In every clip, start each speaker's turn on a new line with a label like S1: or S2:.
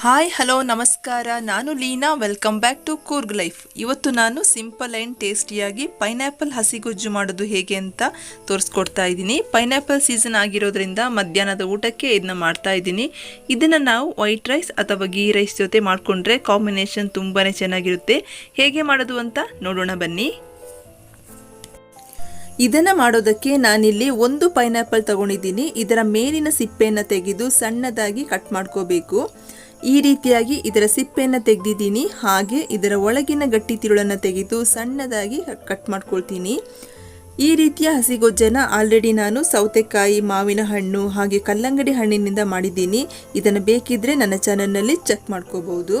S1: Hi hello ನಮಸ್ಕಾರ. ನಾನು Leena. Welcome back to Coorg life ಇವತ್ತು ನಾನು ಸಿಂಪಲ್ ಆ್ಯಂಡ್ ಟೇಸ್ಟಿಯಾಗಿ ಪೈನಾಪಲ್ ಹಸಿಗೊಜ್ಜು ಮಾಡೋದು ಹೇಗೆ ಅಂತ ತೋರಿಸ್ಕೊಡ್ತಾ ಇದ್ದೀನಿ. ಪೈನಾಪಲ್ ಸೀಸನ್ ಆಗಿರೋದ್ರಿಂದ ಮಧ್ಯಾಹ್ನದ ಊಟಕ್ಕೆ ಇದನ್ನ ಮಾಡ್ತಾ ಇದ್ದೀನಿ. ಇದನ್ನು ನಾವು ವೈಟ್ ರೈಸ್ ಅಥವಾ ಗೀ ರೈಸ್ ಜೊತೆ ಮಾಡಿಕೊಂಡ್ರೆ ಕಾಂಬಿನೇಷನ್ ತುಂಬಾ ಚೆನ್ನಾಗಿರುತ್ತೆ. ಹೇಗೆ ಮಾಡೋದು ಅಂತ ನೋಡೋಣ ಬನ್ನಿ. ಇದನ್ನು ಮಾಡೋದಕ್ಕೆ ನಾನಿಲ್ಲಿ ಒಂದು ಪೈನಾಪಲ್ ತಗೊಂಡಿದ್ದೀನಿ. ಇದರ ಮೇಲಿನ ಸಿಪ್ಪೆಯನ್ನು ತೆಗೆದು ಸಣ್ಣದಾಗಿ ಕಟ್ ಮಾಡ್ಕೋಬೇಕು. ಈ ರೀತಿಯಾಗಿ ಇದರ ಸಿಪ್ಪೆಯನ್ನು ತೆಗೆದಿದ್ದೀನಿ. ಹಾಗೆ ಇದರ ಒಳಗಿನ ಗಟ್ಟಿ ತಿರುಳನ್ನು ತೆಗೆದು ಸಣ್ಣದಾಗಿ ಕಟ್ ಮಾಡ್ಕೊಳ್ತೀನಿ. ಈ ರೀತಿಯ ಹಸಿಗೊಜ್ಜನ ಆಲ್ರೆಡಿ ನಾನು ಸೌತೆಕಾಯಿ, ಮಾವಿನ ಹಣ್ಣು ಹಾಗೆ ಕಲ್ಲಂಗಡಿ ಹಣ್ಣಿನಿಂದ ಮಾಡಿದ್ದೀನಿ. ಇದನ್ನು ಬೇಕಿದ್ದರೆ ನನ್ನ ಚಾನಲ್ನಲ್ಲಿ ಚೆಕ್ ಮಾಡ್ಕೋಬಹುದು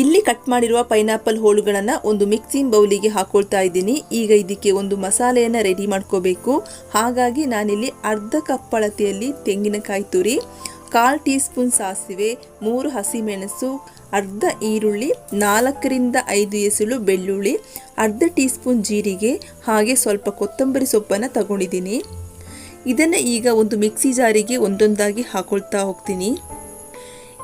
S1: ಇಲ್ಲಿ ಕಟ್ ಮಾಡಿರುವ ಪೈನಾಪಲ್ ಹೋಳುಗಳನ್ನು ಒಂದು ಮಿಕ್ಸಿಂಗ್ ಬೌಲಿಗೆ ಹಾಕೊಳ್ತಾ ಇದ್ದೀನಿ. ಈಗ ಇದಕ್ಕೆ ಒಂದು ಮಸಾಲೆಯನ್ನು ರೆಡಿ ಮಾಡ್ಕೋಬೇಕು. ಹಾಗಾಗಿ ನಾನಿಲ್ಲಿ ಅರ್ಧ ಕಪ್ ಅಳತೆಯಲ್ಲಿ ತೆಂಗಿನಕಾಯಿ ತುರಿ ಕಾಲು ಟೀ ಸ್ಪೂನ್ ಸಾಸಿವೆ, ಮೂರು ಹಸಿಮೆಣಸು, ಅರ್ಧ ಈರುಳ್ಳಿ, ನಾಲ್ಕರಿಂದ ಐದು ಎಸಳು ಬೆಳ್ಳುಳ್ಳಿ, ಅರ್ಧ ಟೀ ಸ್ಪೂನ್ ಜೀರಿಗೆ, ಹಾಗೆ ಸ್ವಲ್ಪ ಕೊತ್ತಂಬರಿ ಸೊಪ್ಪನ್ನು ತಗೊಂಡಿದ್ದೀನಿ. ಇದನ್ನು ಈಗ ಒಂದು ಮಿಕ್ಸಿ ಜಾರಿಗೆ ಒಂದೊಂದಾಗಿ ಹಾಕೊಳ್ತಾ ಹೋಗ್ತೀನಿ.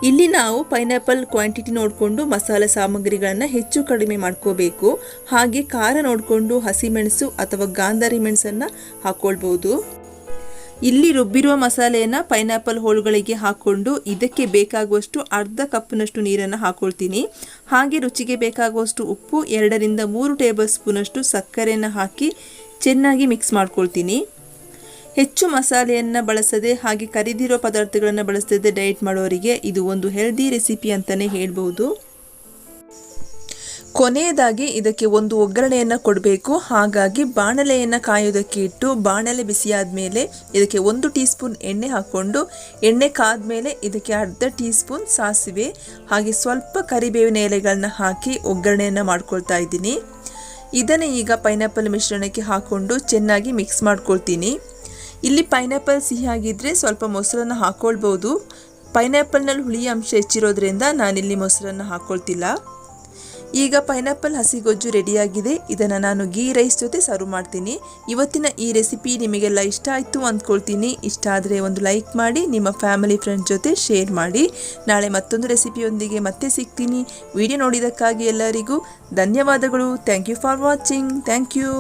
S1: ಇಲ್ಲಿ ನಾವು ಪೈನಾಪಲ್ ಕ್ವಾಂಟಿಟಿ ನೋಡಿಕೊಂಡು ಮಸಾಲೆ ಸಾಮಗ್ರಿಗಳನ್ನು ಹೆಚ್ಚು ಕಡಿಮೆ ಮಾಡ್ಕೋಬೇಕು. ಹಾಗೆ ಖಾರ ನೋಡಿಕೊಂಡು ಹಸಿಮೆಣಸು ಅಥವಾ ಗಾಂಧಾರಿ ಮೆಣಸನ್ನು ಹಾಕ್ಕೊಳ್ಬೋದು ಇಲ್ಲಿ ರುಬ್ಬಿರುವ ಮಸಾಲೆಯನ್ನು ಪೈನಾಪಲ್ ಹೋಳುಗಳಿಗೆ ಹಾಕ್ಕೊಂಡು ಇದಕ್ಕೆ ಬೇಕಾಗುವಷ್ಟು ಅರ್ಧ ಕಪ್ನಷ್ಟು ನೀರನ್ನು ಹಾಕ್ಕೊಳ್ತೀನಿ ಹಾಗೆ ರುಚಿಗೆ ಬೇಕಾಗುವಷ್ಟು ಉಪ್ಪು, ಎರಡರಿಂದ ಮೂರು ಟೇಬಲ್ ಸ್ಪೂನಷ್ಟು ಸಕ್ಕರೆಯನ್ನು ಹಾಕಿ ಚೆನ್ನಾಗಿ ಮಿಕ್ಸ್ ಮಾಡ್ಕೊಳ್ತೀನಿ. ಹೆಚ್ಚು ಮಸಾಲೆಯನ್ನು ಬಳಸದೆ ಹಾಗೆ ಕರಿದಿರೋ ಪದಾರ್ಥಗಳನ್ನು ಬಳಸದೆ ಡಯಟ್ ಮಾಡೋರಿಗೆ ಇದು ಒಂದು ಹೆಲ್ದಿ ರೆಸಿಪಿ ಅಂತಲೇ ಹೇಳ್ಬೋದು ಕೊನೆಯದಾಗಿ ಇದಕ್ಕೆ ಒಂದು ಒಗ್ಗರಣೆಯನ್ನು ಕೊಡಬೇಕು. ಹಾಗಾಗಿ ಬಾಣಲೆಯನ್ನು ಕಾಯೋದಕ್ಕೆ ಇಟ್ಟು ಬಾಣಲೆ ಬಿಸಿಯಾದ ಮೇಲೆ ಇದಕ್ಕೆ ಒಂದು ಟೀ ಸ್ಪೂನ್ ಎಣ್ಣೆ ಹಾಕ್ಕೊಂಡು ಎಣ್ಣೆ ಕಾದ ಮೇಲೆ ಇದಕ್ಕೆ ಅರ್ಧ ಟೀ ಸ್ಪೂನ್ ಸಾಸಿವೆ, ಹಾಗೆ ಸ್ವಲ್ಪ ಕರಿಬೇವಿನ ಎಲೆಗಳನ್ನ ಹಾಕಿ ಒಗ್ಗರಣೆಯನ್ನು ಮಾಡ್ಕೊಳ್ತಾ ಇದ್ದೀನಿ. ಇದನ್ನು ಈಗ ಪೈನಾಪಲ್ ಮಿಶ್ರಣಕ್ಕೆ ಹಾಕ್ಕೊಂಡು ಚೆನ್ನಾಗಿ ಮಿಕ್ಸ್ ಮಾಡ್ಕೊಳ್ತೀನಿ. ಇಲ್ಲಿ ಪೈನಾಪಲ್ ಸಿಹಿಯಾಗಿದ್ದರೆ ಸ್ವಲ್ಪ ಮೊಸರನ್ನು ಹಾಕ್ಕೊಳ್ಬೋದು ಪೈನಾಪಲ್ನಲ್ಲಿ ಹುಳಿ ಅಂಶ ಹೆಚ್ಚಿರೋದ್ರಿಂದ ನಾನಿಲ್ಲಿ ಮೊಸರನ್ನು ಹಾಕ್ಕೊಳ್ತಿಲ್ಲ ಈಗ ಪೈನಾಪಲ್ ಹಸಿಗೊಜ್ಜು ರೆಡಿಯಾಗಿದೆ ಇದನ್ನು ನಾನು ಗೀ ರೈಸ್ ಜೊತೆ ಸರ್ವ್ ಮಾಡ್ತೀನಿ. ಇವತ್ತಿನ ಈ ರೆಸಿಪಿ ನಿಮಗೆಲ್ಲ ಇಷ್ಟ ಆಯಿತು ಅಂದ್ಕೊಳ್ತೀನಿ. ಇಷ್ಟ ಆದರೆ ಒಂದು ಲೈಕ್ ಮಾಡಿ, ನಿಮ್ಮ ಫ್ಯಾಮಿಲಿ ಫ್ರೆಂಡ್ಸ್ ಜೊತೆ ಶೇರ್ ಮಾಡಿ. ನಾಳೆ ಮತ್ತೊಂದು ರೆಸಿಪಿಯೊಂದಿಗೆ ಮತ್ತೆ ಸಿಗ್ತೀನಿ. ವಿಡಿಯೋ ನೋಡಿದ್ದಕ್ಕಾಗಿ ಎಲ್ಲರಿಗೂ ಧನ್ಯವಾದಗಳು. Thank you for watching thank you